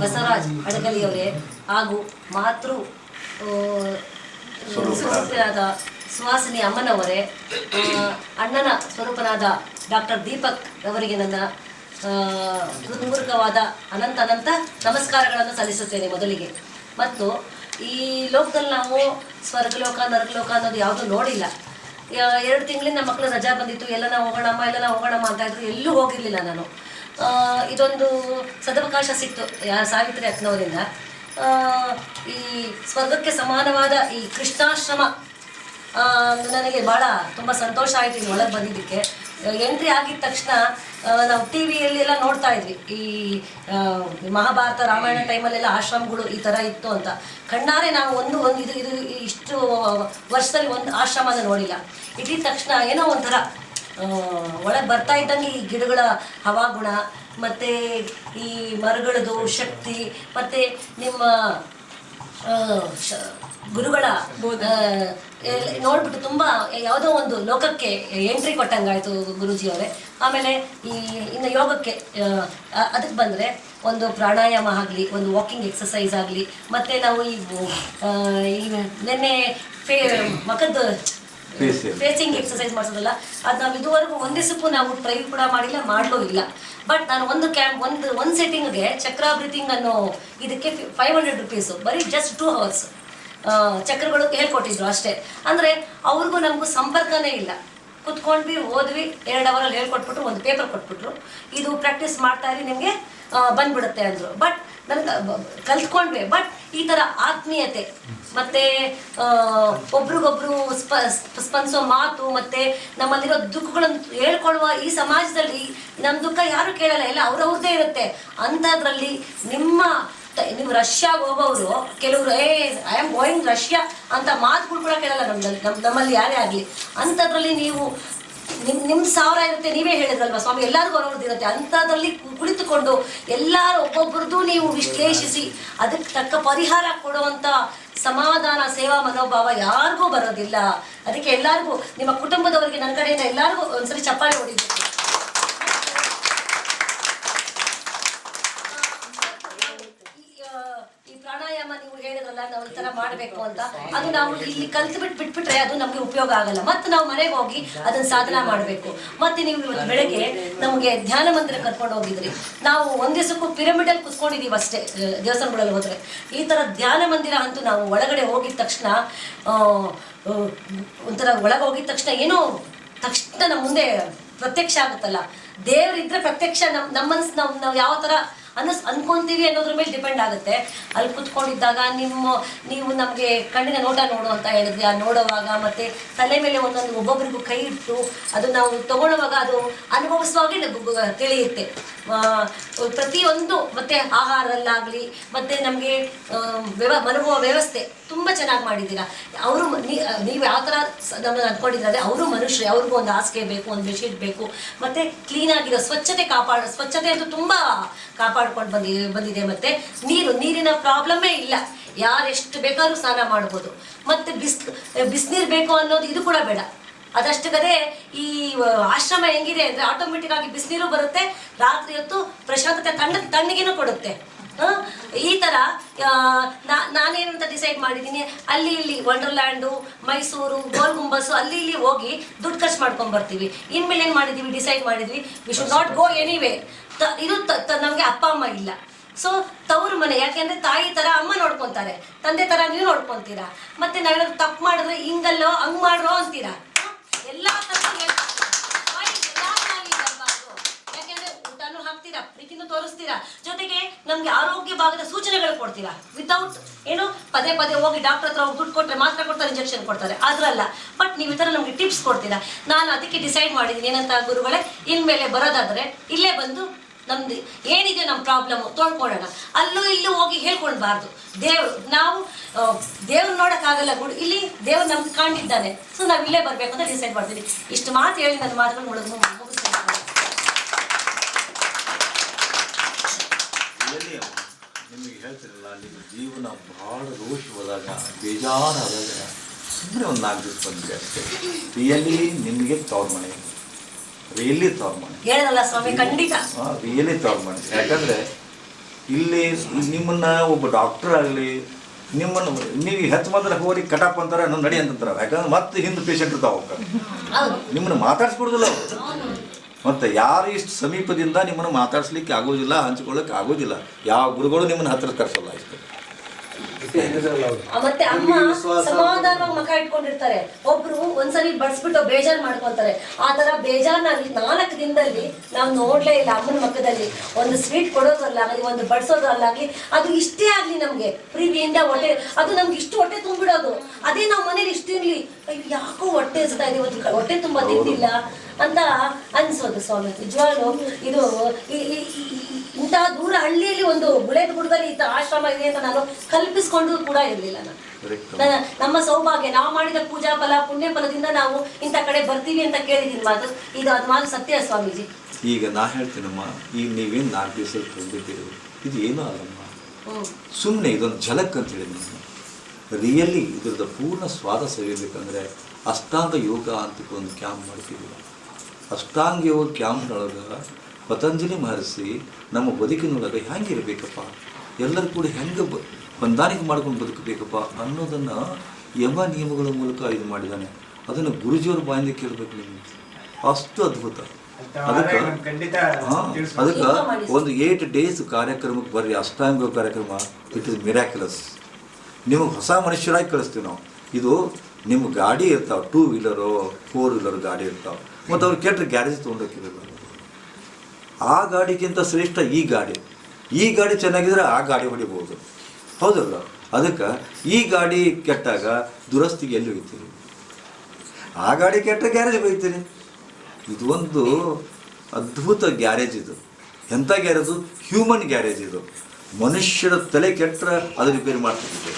ಬಸವರಾಜ್ ಅಡಗಲಿಯವರೇ ಹಾಗೂ ಮಾತೃ ಸ್ವರೂಪನಾದ ಸುಹಾಸಿನಿ ಅಮ್ಮನವರೇ ಅಣ್ಣನ ಸ್ವರೂಪನಾದ ಡಾಕ್ಟರ್ ದೀಪಕ್ ಅವರಿಗೆ ನನ್ನ ಹೃತ್ಪೂರ್ವಕವಾದ ಅನಂತ ಅನಂತ ನಮಸ್ಕಾರಗಳನ್ನು ಸಲ್ಲಿಸುತ್ತೇನೆ ಮೊದಲಿಗೆ. ಮತ್ತು ಈ ಲೋಕದಲ್ಲಿ ನಾವು ಸ್ವರ್ಗಲೋಕ, ನರ್ಗಲೋಕ ಅನ್ನೋದು ಯಾವುದೂ ನೋಡಿಲ್ಲ. ಎರಡು ತಿಂಗಳಿಂದ ಮಕ್ಕಳು ರಜಾ ಬಂದಿತ್ತು. ಎಲ್ಲ ನಾವು ಹೋಗೋಣಮ್ಮ ಎಲ್ಲ ನಾವು ಹೋಗೋಣಮ್ಮ ಅಂತ ಇದ್ರು ಎಲ್ಲೂ ಹೋಗಿರಲಿಲ್ಲ ನಾನು. ಇದೊಂದು ಸದವಕಾಶ ಸಿಕ್ತು ಸಾವಿತ್ರಿ ಅತ್ನವರಿಂದ ಈ ಸ್ವರ್ಗಕ್ಕೆ ಸಮಾನವಾದ ಈ ಕೃಷ್ಣಾಶ್ರಮ ನನಗೆ ಭಾಳ ತುಂಬ ಸಂತೋಷ ಆಯಿತು ಇಲ್ಲಿ ಒಳಗೆ ಬಂದಿದ್ದಕ್ಕೆ. ಎಂಟ್ರಿ ಆಗಿದ ತಕ್ಷಣ ನಾವು ಟಿ ವಿಯಲ್ಲಿ ಎಲ್ಲ ನೋಡ್ತಾ ಇದ್ವಿ. ಈ ಮಹಾಭಾರತ ರಾಮಾಯಣ ಟೈಮಲ್ಲೆಲ್ಲ ಆಶ್ರಮಗಳು ಈ ಥರ ಇತ್ತು ಅಂತ. ಕಣ್ಣಾರೆ ನಾವು ಒಂದು ಒಂದು, ಇದು ಇದು ಇಷ್ಟು ವರ್ಷದಲ್ಲಿ ಒಂದು ಆಶ್ರಮನ ನೋಡಿಲ್ಲ. ಇಟ್ಟಿದ ತಕ್ಷಣ ಏನೋ ಒಂಥರ ಒಳಗೆ ಬರ್ತಾ ಇದ್ದಂಗೆ ಈ ಗಿಡಗಳ ಹವಾಗುಣ ಮತ್ತು ಈ ಮರಗಳದು ಶಕ್ತಿ ಮತ್ತು ನಿಮ್ಮ ಗುರುಗಳ ನೋಡ್ಬಿಟ್ಟು ತುಂಬ ಯಾವುದೋ ಒಂದು ಲೋಕಕ್ಕೆ ಎಂಟ್ರಿ ಕೊಟ್ಟಂಗಾಯ್ತು ಗುರುಜಿಯವರೇ ಆಮೇಲೆ ಈ ಇನ್ನು ಯೋಗಕ್ಕೆ ಅದಕ್ಕೆ ಬಂದರೆ ಒಂದು ಪ್ರಾಣಾಯಾಮ ಆಗಲಿ ಒಂದು ವಾಕಿಂಗ್ ಎಕ್ಸಸೈಸ್ ಆಗಲಿ ಮತ್ತು ನಾವು ಈ ನೆನ್ನೆ ಫೇ ಮಖದ Facial. ಫೇಸಿಂಗ್ ಎಕ್ಸಸೈಸ್ ಮಾಡಿಸೋದಲ್ಲ. ಅದು ನಾವು ಇದುವರೆಗೂ ಒಂದೇ ಸಪ್ಪು ನಾವು ಟ್ರೈ ಕೂಡ ಮಾಡಿಲ್ಲ, ಮಾಡಲೂ ಇಲ್ಲ. ಬಟ್ ನಾನು ಒಂದು ಕ್ಯಾಂಪ್ ಒಂದು ಒಂದು ಸೆಟ್ಟಿಂಗ್ಗೆ ಚಕ್ರ ಬ್ರೀತಿಂಗ್ ಅನ್ನೋ ಇದಕ್ಕೆ ಫೈವ್ ಹಂಡ್ರೆಡ್ ರುಪೀಸು ಬರೀ ಜಸ್ಟ್ ಟೂ ಅವರ್ಸ್ ಚಕ್ರಗಳು ಹೇಳ್ಕೊಟ್ಟಿದ್ರು ಅಷ್ಟೇ. ಅಂದರೆ ಅವ್ರಿಗೂ ನಮಗೂ ಸಂಪರ್ಕನೇ ಇಲ್ಲ. ಕುತ್ಕೊಂಡ್ವಿ, ಓದ್ವಿ, ಎರಡು ಅವರಲ್ಲಿ ಹೇಳ್ಕೊಟ್ಬಿಟ್ರು, ಒಂದು ಪೇಪರ್ ಕೊಟ್ಬಿಟ್ರು. ಇದು ಪ್ರಾಕ್ಟೀಸ್ ಮಾಡ್ತಾ ಇರಿ, ನಿಮಗೆ ಬಂದ್ಬಿಡುತ್ತೆ ಅಂದರು. ಬಟ್ ನನಗೆ ಕಲ್ತ್ಕೊಂಡ್ವಿ. ಬಟ್ ಈ ತರ ಆತ್ಮೀಯತೆ, ಮತ್ತೆ ಒಬ್ರಿಗೊಬ್ರು ಸ್ಪ ಸ್ಪ- ಸ್ಪಂದಿಸೋ ಮಾತು, ಮತ್ತೆ ನಮ್ಮಲ್ಲಿರೋ ದುಃಖಗಳನ್ನು ಹೇಳ್ಕೊಳ್ಳುವ ಈ ಸಮಾಜದಲ್ಲಿ ನಮ್ಮ ದುಃಖ ಯಾರು ಕೇಳಲ್ಲ, ಎಲ್ಲ ಅವ್ರವ್ರದ್ದೇ ಇರುತ್ತೆ. ಅಂಥದ್ರಲ್ಲಿ ನಿಮ್ಮ ನೀವು ರಷ್ಯಾಗೆ ಹೋಗೋರು ಕೆಲವರು, ಏ ಐ ಆಮ್ ಗೋಯಿಂಗ್ ರಷ್ಯಾ ಅಂತ ಮಾತು ಕೂಡ ಕೇಳಲ್ಲ ನಮ್ಮಲ್ಲಿ ನಮ್ಮ ನಮ್ಮಲ್ಲಿ ಯಾರೇ ಆಗಲಿ. ಅಂಥದ್ರಲ್ಲಿ ನೀವು ನಿಮ್ ನಿಮ್ ಸಾವಿರ ಇರುತ್ತೆ, ನೀವೇ ಹೇಳಿದ್ರಲ್ವಾ ಸ್ವಾಮಿ? ಎಲ್ಲರಿಗೂ ಅವ್ರವ್ರದ್ದು ಇರುತ್ತೆ. ಅಂಥದ್ರಲ್ಲಿ ಕುಳಿತುಕೊಂಡು ಎಲ್ಲರೂ ಒಬ್ಬೊಬ್ಬರದ್ದು ನೀವು ವಿಶ್ಲೇಷಿಸಿ, ಅದಕ್ಕೆ ತಕ್ಕ ಪರಿಹಾರ ಕೊಡುವಂತ ಸಮಾಧಾನ, ಸೇವಾ, ಮನೋಭಾವ ಯಾರಿಗೂ ಬರೋದಿಲ್ಲ. ಅದಕ್ಕೆ ಎಲ್ಲರಿಗೂ, ನಿಮ್ಮ ಕುಟುಂಬದವರಿಗೆ, ನನ್ನ ಕಡೆಯಿಂದ ಎಲ್ಲರಿಗೂ ಒಂದ್ಸರಿ ಚಪ್ಪಾಳೆ ಹೊಡಿಬೇಕು ಈ, ಆ, ಈ ಪ್ರಾಣಾಯಾಮ ನೀವು ಹೇಳಿದ್ರಲ್ಲ ನಾವು ಈ ತರ ಮಾಡಬೇಕು ಅಂತ. ಅದು ನಾವು ಇಲ್ಲಿ ಕಲ್ತು ಬಿಟ್ಟು ಬಿಟ್ಬಿಟ್ರೆ ಅದು ನಮಗೆ ಉಪಯೋಗ ಆಗಲ್ಲ. ಮತ್ತೆ ನಾವು ಮನೆಗೆ ಹೋಗಿ ಅದನ್ನ ಸಾಧನ ಮಾಡಬೇಕು. ಮತ್ತೆ ನೀವು ಇವತ್ತು ಬೆಳಗ್ಗೆ ನಮಗೆ ಧ್ಯಾನ ಮಂದಿರ ಕರ್ಕೊಂಡು ಹೋಗಿದ್ರಿ. ನಾವು ಒಂದ್ ದಿವಸಕ್ಕೂ ಅಲ್ಲಿ ಕುತ್ಕೊಂಡಿದೀವಿ ಅಷ್ಟೇ ದೇವಸ್ಥಾನಗಳಲ್ಲಿ ಹೋದ್ರೆ. ಈ ತರ ಧ್ಯಾನ ಮಂದಿರ ಅಂತೂ ನಾವು ಒಳಗಡೆ ಹೋಗಿದ ತಕ್ಷಣ ಒಂಥರ ಒಳಗೆ ಹೋಗಿದ ತಕ್ಷಣ ಏನೋ ತಕ್ಷಣ ನಮ್ಮ ಮುಂದೆ ಪ್ರತ್ಯಕ್ಷ ಆಗುತ್ತಲ್ಲ. ದೇವರಿದ್ರೆ ಪ್ರತ್ಯಕ್ಷ ನಮ್ ನಮ್ಮ ಮನಸ್ಸು ನಾವು ಯಾವ ಥರ ಅನ್ನಿಸ್ ಅನ್ಕೊಂತೀವಿ ಅನ್ನೋದ್ರ ಮೇಲೆ ಡಿಪೆಂಡ್ ಆಗುತ್ತೆ. ಅಲ್ಲಿ ಕುತ್ಕೊಂಡಿದ್ದಾಗ ನಿಮ್ಮ, ನೀವು ನಮಗೆ ಕಣ್ಣಿನ ನೋಟ ನೋಡು ಅಂತ ಹೇಳಿದ್ವಿ ಆ ನೋಡುವಾಗ ಮತ್ತೆ ತಲೆ ಮೇಲೆ ಒಂದೊಂದು ಒಬ್ಬೊಬ್ಬರಿಗೂ ಕೈ ಇಟ್ಟು ಅದು ನಾವು ತಗೊಳ್ಳುವಾಗ ಅದು ಅನುಭವಿಸುವಾಗಲೇ ನಮಗೂ ತಿಳಿಯುತ್ತೆ. ಪ್ರತಿಯೊಂದು ಮತ್ತೆ ಆಹಾರದಲ್ಲಾಗಲಿ, ಮತ್ತೆ ನಮಗೆ ವ್ಯವ ಮಲಗುವ ವ್ಯವಸ್ಥೆ ತುಂಬ ಚೆನ್ನಾಗಿ ಮಾಡಿದ್ದೀರಾ. ಅವರು ನೀವು ಯಾವ ಥರ ನಮ್ಮನ್ನು ಅಂದ್ಕೊಂಡಿದ್ದಾರೆ ಅವರು ಮನುಷ್ಯರು, ಅವ್ರಿಗೂ ಒಂದು ಹಾಸಿಗೆ ಬೇಕು, ಒಂದು ಬೆಡ್ಶೀಟ್ ಬೇಕು, ಮತ್ತೆ ಕ್ಲೀನ್ ಆಗಿರೋ ಸ್ವಚ್ಛತೆ ಕಾಪಾಡ, ಸ್ವಚ್ಛತೆ ಅಂತೂ ತುಂಬ ಕಾಪಾಡ್ಕೊಂಡು ಬಂದಿ, ಬಂದಿದೆ ಮತ್ತೆ ನೀರು, ನೀರಿನ ಪ್ರಾಬ್ಲಮ್ಮೇ ಇಲ್ಲ. ಯಾರೆಷ್ಟು ಬೇಕಾದ್ರೂ ಸ್ನಾನ ಮಾಡ್ಬೋದು. ಮತ್ತೆ ಬಿಸ್, ಬಿಸಿನೀರು ಬೇಕು ಅನ್ನೋದು ಇದು ಕೂಡ ಬೇಡ. ಅದಷ್ಟಕ್ಕದೇ ಈ ಆಶ್ರಮ ಹೆಂಗಿದೆ ಅಂದ್ರೆ ಆಟೋಮೆಟಿಕ್ ಆಗಿ ಬಿಸಿನೀರು ಬರುತ್ತೆ, ರಾತ್ರಿ ಹೊತ್ತು ಪ್ರಶಾಂತತೆ ತಣ್ಣ, ತಣ್ಣಗಿನೂ ಕೊಡುತ್ತೆ. ಈ ಥರ ನಾನೇನು ಅಂತ ಡಿಸೈಡ್ ಮಾಡಿದ್ದೀನಿ, ಅಲ್ಲಿ ಇಲ್ಲಿ ವಂಡರ್ಲ್ಯಾಂಡು ಮೈಸೂರು ಗೋಲ್ ಗುಂಬಸ್ಸು ಅಲ್ಲಿ ಇಲ್ಲಿ ಹೋಗಿ ದುಡ್ಡು ಖರ್ಚು ಮಾಡ್ಕೊಂಡ್ ಬರ್ತೀವಿ. ಇನ್ಮೇಲೆ ಏನು ಮಾಡಿದ್ದೀವಿ ಡಿಸೈಡ್ ಮಾಡಿದ್ವಿ we should not go anyway ಇದು ನಮಗೆ ಅಪ್ಪ, ಅಮ್ಮ ಇಲ್ಲ. ಸೊ ತವರು ಮನೆ ಯಾಕೆಂದ್ರೆ ತಾಯಿ ತರ ಅಮ್ಮ ನೋಡ್ಕೊಂತಾರೆ, ತಂದೆ ತರ ನೀವು ನೋಡ್ಕೊಂತೀರಾ. ಮತ್ತೆ ನಾವೇನಾದ್ರು ತಪ್ಪು ಮಾಡಿದ್ರೆ ಹಿಂಗಲ್ಲೋ, ಹಂಗ್ ಮಾಡ್ರೋ ಅಂತೀರಾ? ಎಲ್ಲಾ ಇರಬಾರ್ದು. ಯಾಕೆಂದ್ರೆ ಊಟನೂ ಹಾಕ್ತೀರಾ, ಪ್ರೀತಿನೂ ತೋರಿಸ್ತೀರಾ, ಜೊತೆಗೆ ನಮ್ಗೆ ಆರೋಗ್ಯ ಭಾಗದ ಸೂಚನೆಗಳು ಕೊಡ್ತೀರಾ. ವಿತೌಟ್ ಏನು ಪದೇ ಪದೇ ಹೋಗಿ ಡಾಕ್ಟರ್ ಹತ್ರ ಹೋಗಿ ದುಡ್ಡು ಕೊಟ್ಟರೆ ಮಾತ್ರ ಕೊಡ್ತಾರೆ ಇಂಜೆಕ್ಷನ್ ಕೊಡ್ತಾರೆ. ಅದ್ರಲ್ಲ. ಬಟ್ ನೀವು ಈ ಥರ ನಮಗೆ ಟಿಪ್ಸ್ ಕೊಡ್ತೀರಾ. ನಾನು ಅದಕ್ಕೆ ಡಿಸೈಡ್ ಮಾಡಿದ್ದೀನಿ ಏನಂತ ಗುರುಗಳೇ, ಇನ್ಮೇಲೆ ಬರೋದಾದ್ರೆ ಇಲ್ಲೇ ಬಂದು ನಮ್ದು ಏನಿದೆ ನಮ್ಮ ಪ್ರಾಬ್ಲಮ್ ತೋಳ್ಕೊಳ್ಳೋಣ. ಅಲ್ಲೂ ಇಲ್ಲೂ ಹೋಗಿ ಹೇಳ್ಕೊಳ್ಬಾರ್ದು. ದೇವ್ರು, ನಾವು ದೇವ್ರು ನೋಡೋಕ್ಕಾಗಲ್ಲ ಗುಡ್ ಇಲ್ಲಿ ದೇವ್ರು ನಮ್ಗೆ ಕಾಣಿದ್ದಾನೆ ಸೊ ನಾವು ಇಲ್ಲೇ ಬರಬೇಕು ಅಂತ ಡಿಸೈಡ್ ಮಾಡ್ತೀನಿ ಇಷ್ಟು ಮಾತು ಹೇಳಿ ನನ್ನ ಮಾತುಗಳು ರಿಯಲಿ ನಿಮಗೆ ನಿಮ್ಮ ಜೀವನ ಬಹಳ ರೋಷವಾದಾಗ, ಬೇಜಾರಾದಾಗ ಸುಮ್ಮನೆ ಒಂದು ನಾಲ್ಕು ದಿವಸ ಬಂದಿದೆ ಅಷ್ಟೇ ರಿಯಲಿ ನಿಮಗೆ ತವ್ರ ಮನೆ. ರಿಯಲಿ ತವ್ರ ಮಾಡಿ ಸ್ವಾಮಿ ಖಂಡಿತ. ರಿಯಲಿ ತವ್ರ ಮಾಡಿ ಯಾಕಂದ್ರೆ ಇಲ್ಲಿ ನಿಮ್ಮನ್ನ ಒಬ್ಬ ಡಾಕ್ಟರ್ ಆಗಲಿ ನಿಮ್ಮನ್ನು ನೀವು ಹೆಚ್ಚು ಮಾತ್ರ ಹೋಗಿ ಕಟಪ್ ಅಂತಾರೆ ನಾನು ನಡಿ ಅಂತಾರೆ ಯಾಕಂದ್ರೆ ಮತ್ತೆ ಹಿಂದೆ ಪೇಷಂಟ್ ಇರ್ತಾವ ನಿಮ್ಮನ್ನ ಮಾತಾಡ್ಸ್ಕೊಡುದಿಲ್ಲ ಅವರು. ಮತ್ತೆ ಯಾರು ಇಷ್ಟು ಸಮೀಪದಿಂದ ನಿಮ್ಮನ್ನು ಮಾತಾಡ್ಸ್ಲಿಕ್ಕೆ ಆಗೋದಿಲ್ಲ ಹಂಚ್ಕೊಳ್ಳೋಕೆ ಆಗೋದಿಲ್ಲ. ಯಾವ ಗುರುಗಳು ನಿಮ್ಮನ್ನು ಹತ್ರ ಕರ್ಸಲ್ಲ ಇಷ್ಟು. ಮತ್ತೆ ಅಮ್ಮ ಸಮಾಧಾನವಾಗಿ ಮಕ ಇಟ್ಕೊಂಡಿರ್ತಾರೆ. ಒಬ್ರು ಒಂದ್ಸರಿ ಬಡ್ಸ್ಬಿಟ್ಟು ಬೇಜಾರ್ ಮಾಡ್ಕೊಂತಾರೆ. ಆ ತರ ಬೇಜಾರ್ ನಾವ್ ಈ ನಾಲ್ಕು ದಿನದಲ್ಲಿ ನಾವು ನೋಡ್ಲೇ ಇಲ್ಲ ಅಮ್ಮನ ಮಕ್ಕದಲ್ಲಿ. ಒಂದು ಸ್ವೀಟ್ ಕೊಡೋದಲ್ಲಾಗಲಿ ಒಂದು ಬಡ್ಸೋದಲ್ಲಾಗಲಿ ಅದು ಇಷ್ಟೇ ಆಗ್ಲಿ ನಮ್ಗೆ. ಪ್ರೀತಿಯಿಂದ ಹೊಟ್ಟೆ ಅದು ನಮ್ಗೆ ಇಷ್ಟು ಹೊಟ್ಟೆ ತುಂಬಿಡೋದು. ಅದೇ ನಾವು ಮನೇಲಿ ಇಷ್ಟು ಇರ್ಲಿ ಯಾಕೋ ಹೊಟ್ಟೆ ಇಸ್ತಾ ಇದೆ ಒಂದು ಹೊಟ್ಟೆ ತುಂಬಾ ತಿಂದಿಲ್ಲ ಅಂತ ಅನ್ಸೋದು ಸ್ವಾಮಿ ನಿಜವಾಗ್ಲು ಇದು ಇಂತಹ ದೂರ ಹಳ್ಳಿಯಲ್ಲಿ ಒಂದು ಗುಳೇದ ಗುಡದಲ್ಲಿ ಇಂಥ ಆಶ್ರಮ ಇದೆ ಅಂತ ನಾನು ಕಲ್ಪಿಸ್ಕೊಂಡು ಕೂಡ ಇರಲಿಲ್ಲ ನಾನು. ನಮ್ಮ ಸೌಭಾಗ್ಯ ನಾವು ಮಾಡಿದ ಪೂಜಾ ಫಲ ಪುಣ್ಯ ಫಲದಿಂದ ನಾವು ಇಂಥ ಕಡೆ ಬರ್ತೀವಿ ಅಂತ ಕೇಳಿದ್ದೀನಿ ಮಾತು. ಇದು ಅದು ಮಾತು ಸತ್ಯ ಸ್ವಾಮೀಜಿ. ಈಗ ನಾ ಹೇಳ್ತೀನಮ್ಮ ಈಗ ನೀವೇನು ನಾಲ್ಕು ದಿವಸ ತಂದಿದ್ದೀರಿ ಇದು ಏನೂ ಅಲ್ಲಮ್ಮ. ಸುಮ್ಮನೆ ಇದೊಂದು ಝಲಕ್ ಅಂತ ಹೇಳಿ ನಾನು. ರಿಯಲಿ ಇದ್ರದ್ದು ಪೂರ್ಣ ಸ್ವಾದ ಸವಿಬೇಕಂದ್ರೆ ಅಷ್ಟಾಂಗ ಯೋಗ ಅಂತ ಒಂದು ಕ್ಯಾಂಪ್ ಮಾಡ್ತಿದ್ದೀವಿ. ಅಷ್ಟಾಂಗ ಯೋಗ ಕ್ಯಾಂಪ್ನೊಳಗೆ ಪತಂಜಲಿ ಮಹರ್ಷಿ ನಮ್ಮ ಬದುಕಿನೊಳಗೆ ಹೆಂಗಿರಬೇಕಪ್ಪ ಎಲ್ಲರೂ ಕೂಡ ಹೆಂಗೆ ಬ ಹೊಂದಾಣಿಕೆ ಮಾಡ್ಕೊಂಡು ಬದುಕಬೇಕಪ್ಪ ಅನ್ನೋದನ್ನು ಯಮ ನಿಯಮಗಳ ಮೂಲಕ ಇದು ಮಾಡಿದ್ದಾನೆ. ಅದನ್ನು ಗುರುಜಿಯವ್ರ ಬಾಯಿಂದ ಕೇಳಬೇಕು ನೀವು ಅಷ್ಟು ಅದ್ಭುತ. ಅದಕ್ಕೆ ಹಾಂ ಹಾ, ಅದಕ್ಕೆ ಒಂದು ಏಟ್ ಡೇಸ್ ಕಾರ್ಯಕ್ರಮಕ್ಕೆ ಬರ್ರಿ ಅಷ್ಟಾಂಗ ಕಾರ್ಯಕ್ರಮ. ಇಟ್ ಇಸ್ ಮಿರಾಕ್ಯುಲಸ್ ನಿಮಗೆ ಹೊಸ ಮನುಷ್ಯರಾಗಿ ಕಳಿಸ್ತೀವಿ ನಾವು. ಇದು ನಿಮ್ಮ ಗಾಡಿ ಇರ್ತಾವೆ ಟೂ ವೀಲರು ಫೋರ್ ವೀಲರ್ ಗಾಡಿ ಇರ್ತಾವೆ. ಮತ್ತು ಅವ್ರು ಕೆಟ್ಟರೆ ಗ್ಯಾರೇಜ್ ತೊಗೊಂಡೋಗಿರಲ್ಲ ಆ ಗಾಡಿಗಿಂತ ಶ್ರೇಷ್ಠ ಈ ಗಾಡಿ. ಈ ಗಾಡಿ ಚೆನ್ನಾಗಿದ್ರೆ ಆ ಗಾಡಿ ಹೊಡಿಬೋದು. ಹೌದಲ್ಲ ಅದಕ್ಕೆ ಈ ಗಾಡಿ ಕೆಟ್ಟಾಗ ದುರಸ್ತಿಗೆ ಎಲ್ಲಿ ಹೋಗ್ತೀರಿ? ಆ ಗಾಡಿ ಕೆಟ್ಟ ಗ್ಯಾರೇಜ್ ಹೋಗ್ತೀರಿ. ಇದು ಒಂದು ಅದ್ಭುತ ಗ್ಯಾರೇಜ್ ಇದು. ಎಂಥ ಗ್ಯಾರೇಜು? ಹ್ಯೂಮನ್ ಗ್ಯಾರೇಜ್ ಇದು. ಮನುಷ್ಯರ ತಲೆ ಕೆಟ್ಟರೆ ಅದು ರಿಪೇರಿ ಮಾಡ್ತಿದ್ದೀವಿ.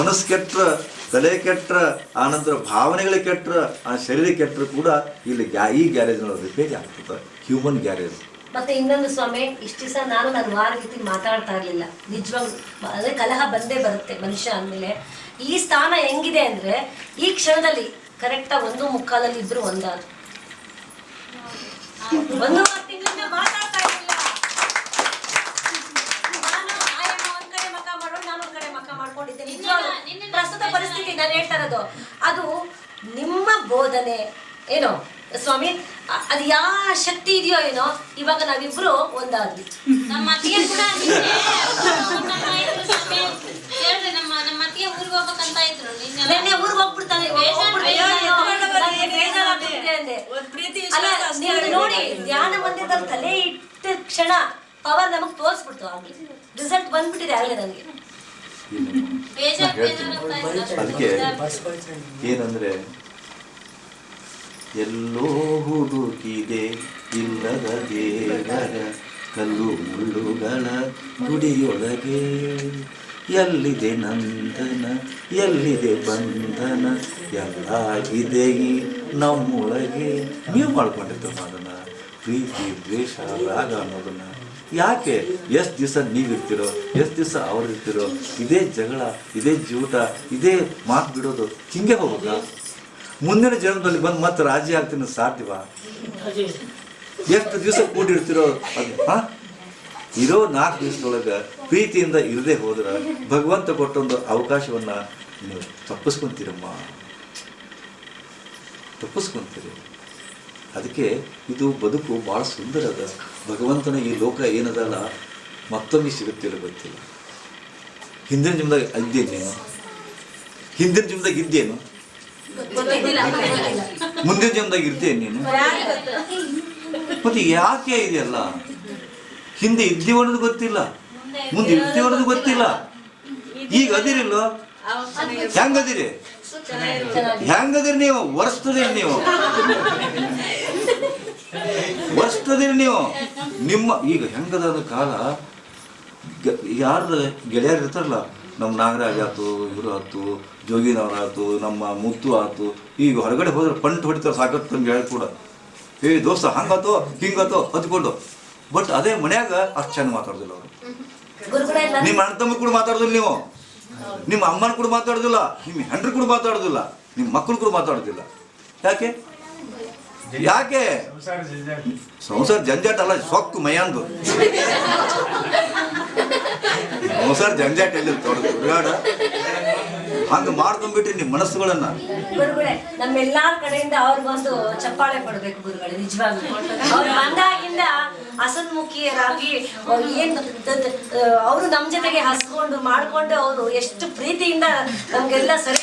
ಮನಸ್ಸು ಕೆಟ್ಟರೆ ತಲೆ ಕೆಟ್ಟರೆ ಆನಂತರ ಭಾವನೆಗಳು ಕೆಟ್ಟರೆ ಆ ಶರೀರ ಕೆಟ್ಟರು ಕೂಡ ಇಲ್ಲಿ ಈ ಗ್ಯಾರೇಜ್ ರಿಪೇರಿ ಆಗ್ತದೆ. Human garage. ಮತ್ತೆ ಇನ್ನೊಂದು ಸ್ವಾಮಿ, ಇಷ್ಟು ದಿವಸ ನಾನು ನನ್ನ ವಾರ ರೀತಿ ಮಾತಾಡ್ತಾ ಇರಲಿಲ್ಲ. ನಿಜವಾಗ್ ಅದೇ ಕಲಹ ಬಂದೇ ಬರುತ್ತೆ ಮನುಷ್ಯ ಅಂದಮೇಲೆ. ಈ ಸ್ಥಾನ ಹೆಂಗಿದೆ ಅಂದ್ರೆ, ಈ ಕ್ಷಣದಲ್ಲಿ ಕರೆಕ್ಟಾಗಿ ಒಂದು ಮುಕ್ಕಾಲಲ್ಲಿ ಇಬ್ರು ಒಂದಾದ್ರು. ಒಂದು ತಿಂಗಳಿಂದ ಮಾತಾಡ್ತಾ ಇರ್ಲಿಲ್ಲ ನಾನು ಆಯಮ್ಮ ಒಂದ್ ಕಡೆ ಮಕ ಮಾಡೋಳು ನಾನು ಒಂದ್ ಕಡೆ ಮಕ ಮಾಡ್ಕೊಂಡಿದ್ದೆ ಪ್ರಸ್ತುತ ಪರಿಸ್ಥಿತಿ ನಾನು ಹೇಳ್ತಾ ಇರೋದು. ಅದು ನಿಮ್ಮ ಬೋಧನೆ. ಏನೋ ಸ್ವಾಮಿ ಅದು ಯಾವ ಶಕ್ತಿ ಇದೆಯೋ ಏನೋ ಇವಾಗ ನಾವಿಬ್ರು ಒಂದಾದ್ವಿ. ನಮ್ಮ ಅತ್ತಿಗೆ ಕೂಡ ನಮ್ಮ ನಮ್ಮ ಅತ್ತಿಗೆ ಊರಿಗೆ ಹೋಗ್ಬೇಕಂತ ಇದ್ರು. ನಿನ್ನೆ ಊರಿಗೆ ಹೋಗ್ಬಿಡ್ತಾನೆ. ನೋಡಿ ಧ್ಯಾನ ಮಂದಿರದಲ್ಲಿ ತಲೆ ಇಟ್ಟ ಕ್ಷಣ ಪವರ್ ನಮಗ್ ತೋರಿಸ್ಬಿಡ್ತು. ಆಗ್ಲಿ ರಿಸಲ್ಟ್ ಬಂದ್ಬಿಟ್ಟಿದೆ ಆಗಲೇ ನನಗೆ ಬೇಜಾರ್ ಹೇಳ್ತೀನಿ. ಬೇಜಾರಾಗ್ತಾ ಇತ್ತು. ಅದಕ್ಕೆ ಏನಂದ್ರೆ ಎಲ್ಲೋ ಹುಡುಕಿದೆ ಇಲ್ಲದ ದೇವರ ಕಲ್ಲು ಮುಳ್ಳುಗಳ ಗುಡಿಯೊಳಗೆ ಎಲ್ಲಿದೆ ನಂದನ ಎಲ್ಲಿದೆ ಬಂಧನ ಎಲ್ಲ ಇದೆ ಈ ನಮ್ಮೊಳಗೆ. ನೀವು ಮಾಡ್ಕೊಂಡಿರ್ತೀರ ಮಾಡೋಣ ಪ್ರೀತಿ ದ್ವೇಷ ರಾಗ ಅನ್ನೋದನ್ನ ಯಾಕೆ ಎಷ್ಟು ದಿವಸ ನೀವಿರ್ತಿರೋ ಎಷ್ಟು ದಿವಸ ಅವ್ರು ಇರ್ತಿರೋ ಇದೇ ಜಗಳ ಇದೇ ಜೂಟ ಇದೇ ಮಾತು ಬಿಡೋದು ಹಿಂಗೆ ಹೋಗ ಮುಂದಿನ ಜನ್ಮದಲ್ಲಿ ಬಂದು ಮತ್ತೆ ರಾಜಿ ಆಗ್ತೀನಿ ಸಾಧ್ಯವ? ಎಷ್ಟು ದಿವಸ ಕೂಡಿರ್ತಿರೋ ಅದು ಹಾ? ಇರೋ ನಾಲ್ಕು ದಿವಸದೊಳಗೆ ಪ್ರೀತಿಯಿಂದ ಇರದೆ ಹೋದ್ರೆ ಭಗವಂತ ಕೊಟ್ಟೊಂದು ಅವಕಾಶವನ್ನು ನೀವು ತಪ್ಪಿಸ್ಕೊಂತೀರಮ್ಮ. ತಪ್ಪಿಸ್ಕೊಂತೀರಿ. ಅದಕ್ಕೆ ಇದು ಬದುಕು ಭಾಳ ಸುಂದರ ಅದ ಭಗವಂತನ ಈ ಲೋಕ ಏನದಲ್ಲ ಮತ್ತೊಮ್ಮೆ ಸಿಗುತ್ತಿಲ್ಲ ಗೊತ್ತಿಲ್ಲ. ಹಿಂದಿನ ಜಿಮ್ದಾಗ ಇದ್ದೇನು ನೀನು ಹಿಂದಿನ ಜಿಮ್ದಾಗ ಇದ್ದೇನು? ಮುಂದಿನ ಜಿಮ್ದಾಗ ಇರ್ತೇನೆ ನೀನು ಮತ್ತೆ ಯಾಕೆ ಇದೆಯಲ್ಲ? ಹಿಂದೆ ಇದ್ದೀವ ಅನ್ನೋದು ಗೊತ್ತಿಲ್ಲ ಮುಂದೆ ಇರ್ತೀವ ಅನ್ನೋದು ಗೊತ್ತಿಲ್ಲ. ಈಗ ಅದಿರಿಲ್ಲ? ಹೆಂಗದಿರಿ? ಹೆಂಗದಿರಿ ನೀವು? ಒರೆಸ್ತದಿರಿ ನೀವು. ವರ್ಷದಿರಿ ನೀವು. ನಿಮ್ಮ, ಈಗ ಹೆಂಗದ ಕಾಲ ಯಾರು ಗೆಳೆಯರು ಇರ್ತಾರಲ್ಲ, ನಮ್ಮ ನಾಗರಾಜ್ ಆಯ್ತು, ಇವರು ಆಯ್ತು, ಜೋಗಿನವ್ರು ಆಯ್ತು, ನಮ್ಮ ಮುತ್ತು ಆಯ್ತು, ಈಗ ಹೊರಗಡೆ ಹೋದ್ರೆ ಪಂಟ್ ಹೊಡಿತಾರೆ ಸಾಕತ್ತು ನಮ್ಗೆ ಹೇಳಿ ಕೂಡ. ಏ, ದೋಸ್ತ, ಹಂಗಾತೋ, ಹಿಂಗಾತೋ, ಹತ್ಕೊಂಡು. ಬಟ್ ಅದೇ ಮನ್ಯಾಗ ಅಷ್ಟು ಚೆಂದ ಮಾತಾಡೋದಿಲ್ಲ ಅವರು. ನಿಮ್ಮ ಅಣ್ಣ ತಮ್ಮ ಕೂಡ ಮಾತಾಡೋದಿಲ್ಲ ನೀವು. ನಿಮ್ಮ ಅಮ್ಮನ ಕೂಡ ಮಾತಾಡೋದಿಲ್ಲ, ನಿಮ್ಮ ಹೆಂಡ್ರು ಕೂಡ ಮಾತಾಡೋದಿಲ್ಲ, ನಿಮ್ಮ ಮಕ್ಕಳು ಕೂಡ ಮಾತಾಡೋದಿಲ್ಲ. ಯಾಕೆ? ಯಾಕೆ? ಸಂಸಾರ ಜಂಜಾಟ. ಸಂಸಾರ ಜಂಜಾಟ ಅಲ್ಲ ಸೊಕ್ಕು ಮಯಾಂದು. ಸಂಸಾರ ಜಂಜಾಟ ಎಲ್ಲಿ ತೊಡಗು ಹಂಗ ಹಂಗೆ ಮಾಡ್ಕೊಂಡ್ಬಿಟ್ರಿ ನಿಮ್ಮ ಮನಸ್ಸುಗಳನ್ನ. ಗುರುಗಳೇ ನಮ್ಮೆಲ್ಲಾ ಕಡೆಯಿಂದ ಅವ್ರಿಗೊಂದು ಚಪ್ಪಾಳೆ ಕೊಡ್ಬೇಕು ಗುರುಗಳೇ ನಿಜವಾಗ್ಲೂ. ಅವ್ರು ಬಂದಾಗಿಂದ ಹಸನ್ಮುಖಿಯರಾಗಿ ಅವ್ರು ಏನ್ ಅವರು ನಮ್ ಜೊತೆಗೆ ಹಸ್ಕೊಂಡು ಮಾಡ್ಕೊಂಡು ಅವರು ಎಷ್ಟು ಪ್ರೀತಿಯಿಂದ ನಮ್ಗೆಲ್ಲ ಸರಿ